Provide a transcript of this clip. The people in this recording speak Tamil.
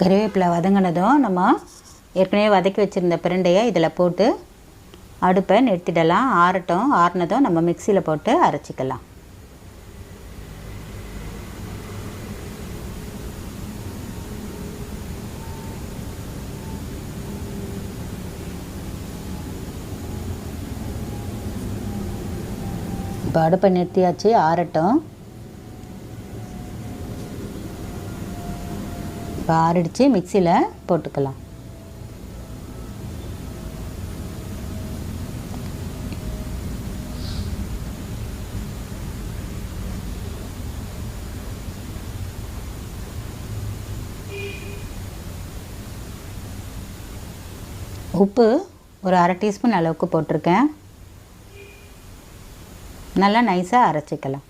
கறிவேப்பிலை வதங்கினதும் நம்ம ஏற்கனவே வதக்கி வச்சுருந்த பிரண்டையை இதில் போட்டு அடுப்பை நிறுத்திடலாம். ஆறட்டும் ஆறுனதும் நம்ம மிக்சியில் போட்டு அரைச்சிக்கலாம். இப்போ அடுப்பை நிறுத்தியாச்சு ஆறட்டும். இப்போ ஆறிடுச்சு மிக்சியில் போட்டுக்கலாம். உப்பு ஒரு அரை டீஸ்பூன் அளவுக்கு போட்டிருக்கேன். நல்லா நைஸாக அரைச்சிக்கலாம்.